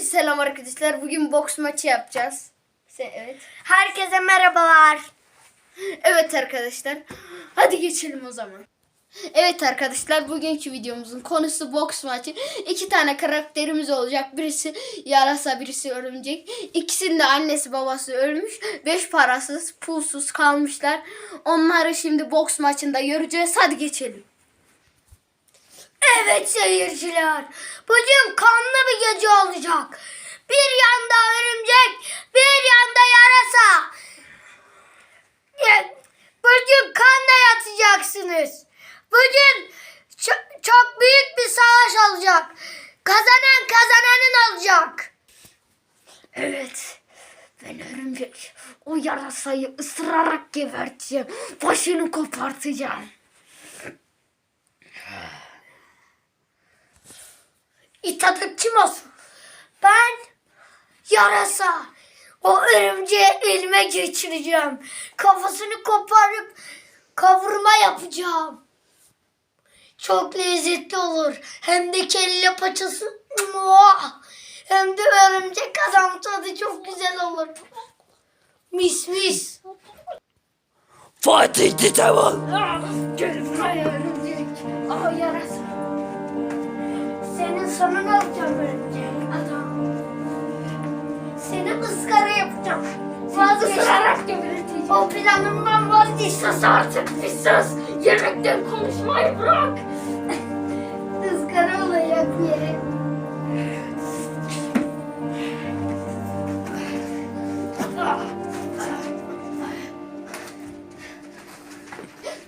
Selam arkadaşlar. Bugün boks maçı yapacağız. Evet. Herkese merhabalar. Evet arkadaşlar. Hadi geçelim o zaman. Evet arkadaşlar bugünkü videomuzun konusu boks maçı. İki tane karakterimiz olacak. Birisi yarasa birisi örümcek. İkisinin de annesi babası ölmüş. Beş parasız pulsuz kalmışlar. Onları şimdi boks maçında göreceğiz. Hadi geçelim. Evet seyirciler. Bugün kanlı bir gece olacak. Bir yanda örümcek, bir yanda yarasa. Ya, Bugün kanla yatacaksınız. Bugün çok, çok büyük bir savaş olacak. Kazanan kazananın olacak. Evet. Ben örümcek. O yarasayı ısırarak geberteceğim. Başını kopartacağım. İlk adı kim olsun? Ben yarasa. O örümceği elime geçireceğim. Kafasını koparıp kavurma yapacağım. Çok lezzetli olur. Hem de kelle paçası. Hem de örümcek adam tadı çok güzel olur. Mis mis. Fighting the Sonunu alacağım örümcek adam. Seni ızgara yapacağım. Vazgeçtim. geberteceğim. O planımdan vazgeç. Sus artık bir sus. Yemekten konuşmayı bırak. Izgara olacak yere.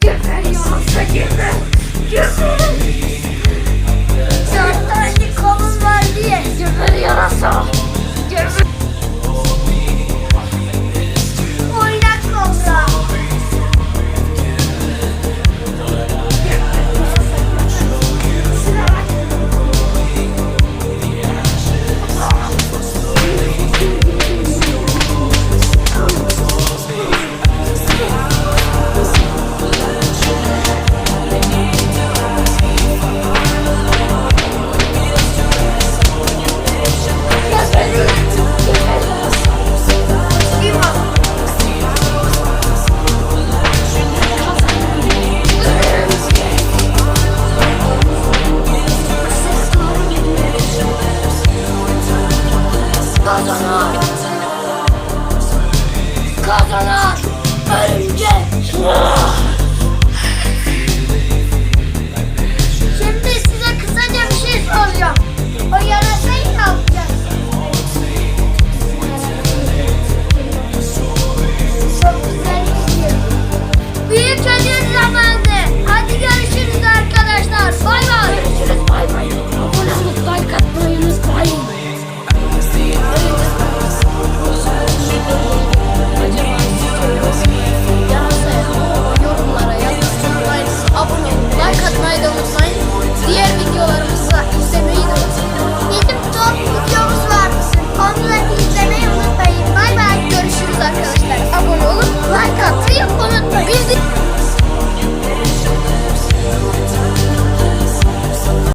Geber yarasa geber. Geber. Kazanan. Kazanan. Örümcek.